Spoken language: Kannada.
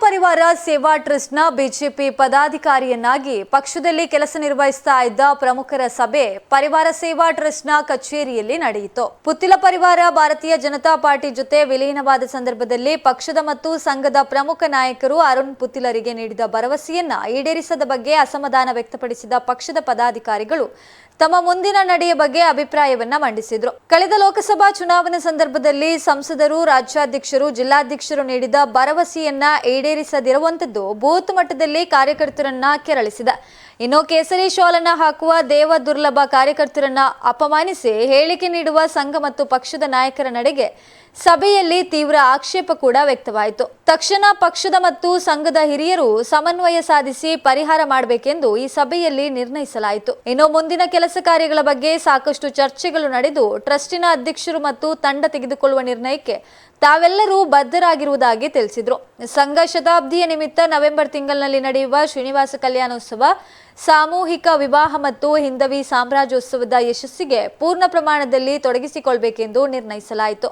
ಪರಿವಾರ ಸೇವಾ ಟ್ರಸ್ಟ್ನ ಬಿಜೆಪಿ ಪದಾಧಿಕಾರಿಯನ್ನಾಗಿ ಪಕ್ಷದಲ್ಲಿ ಕೆಲಸ ನಿರ್ವಹಿಸ್ತಾ ಇದ್ದ ಪ್ರಮುಖರ ಸಭೆ ಪರಿವಾರ ಸೇವಾ ಟ್ರಸ್ಟ್ನ ಕಚೇರಿಯಲ್ಲಿ ನಡೆಯಿತು. ಪುತ್ತಿಲ ಪರಿವಾರ ಭಾರತೀಯ ಜನತಾ ಪಾರ್ಟಿ ಜೊತೆ ವಿಲೀನವಾದ ಸಂದರ್ಭದಲ್ಲಿ ಪಕ್ಷದ ಮತ್ತು ಸಂಘದ ಪ್ರಮುಖ ನಾಯಕರು ಅರುಣ್ ಪುತ್ತಿಲರಿಗೆ ನೀಡಿದ ಭರವಸೆಯನ್ನ ಈಡೇರಿಸದ ಬಗ್ಗೆ ಅಸಮಾಧಾನ ವ್ಯಕ್ತಪಡಿಸಿದ ಪಕ್ಷದ ಪದಾಧಿಕಾರಿಗಳು ತಮ್ಮ ಮುಂದಿನ ನಡೆಯ ಬಗ್ಗೆ ಅಭಿಪ್ರಾಯವನ್ನ ಮಂಡಿಸಿದ್ರು. ಕಳೆದ ಲೋಕಸಭಾ ಚುನಾವಣೆ ಸಂದರ್ಭದಲ್ಲಿ ಸಂಸದರು, ರಾಜ್ಯಾಧ್ಯಕ್ಷರು, ಜಿಲ್ಲಾಧ್ಯಕ್ಷರು ನೀಡಿದ ಭರವಸೆಯನ್ನ ಈಡೇರಿಸದಿರುವಂತದ್ದು ಬೂತ್ ಮಟ್ಟದಲ್ಲಿ ಕಾರ್ಯಕರ್ತರನ್ನ ಕೆರಳಿಸಿದೆ. ಇನ್ನು ಕೇಸರಿ ಶಾಲನ್ನ ಹಾಕುವ ದೇವ ದುರ್ಲಭ ಕಾರ್ಯಕರ್ತರನ್ನ ಅಪಮಾನಿಸಿ ಹೇಳಿಕೆ ನೀಡುವ ಸಂಘ ಮತ್ತು ಪಕ್ಷದ ನಾಯಕರ ನಡೆಗೆ ಸಭೆಯಲ್ಲಿ ತೀವ್ರ ಆಕ್ಷೇಪ ಕೂಡ ವ್ಯಕ್ತವಾಯಿತು. ತಕ್ಷಣ ಪಕ್ಷದ ಮತ್ತು ಸಂಘದ ಹಿರಿಯರು ಸಮನ್ವಯ ಸಾಧಿಸಿ ಪರಿಹಾರ ಮಾಡಬೇಕೆಂದು ಈ ಸಭೆಯಲ್ಲಿ ನಿರ್ಣಯಿಸಲಾಯಿತು. ಇನ್ನು ಮುಂದಿನ ಕೆಲಸ ಕಾರ್ಯಗಳ ಬಗ್ಗೆ ಸಾಕಷ್ಟು ಚರ್ಚೆಗಳು ನಡೆದು ಟ್ರಸ್ಟಿನ ಅಧ್ಯಕ್ಷರು ಮತ್ತು ತಂಡ ತೆಗೆದುಕೊಳ್ಳುವ ನಿರ್ಣಯಕ್ಕೆ ತಾವೆಲ್ಲರೂ ಬದ್ಧರಾಗಿರುವುದಾಗಿ ತಿಳಿಸಿದರು. ಸಂಘ ಶತಾಬ್ದಿಯ ನಿಮಿತ್ತ ನವೆಂಬರ್ ತಿಂಗಳಿನಲ್ಲಿ ನಡೆಯುವ ಶ್ರೀನಿವಾಸ ಕಲ್ಯಾಣೋತ್ಸವ, ಸಾಮೂಹಿಕ ವಿವಾಹ ಮತ್ತು ಹಿಂದವಿ ಸಾಮ್ರಾಜ್ಯೋತ್ಸವದ ಯಶಸ್ಸಿಗೆ ಪೂರ್ಣ ಪ್ರಮಾಣದಲ್ಲಿ ತೊಡಗಿಸಿಕೊಳ್ಳಬೇಕೆಂದು ನಿರ್ಣಯಿಸಲಾಯಿತು.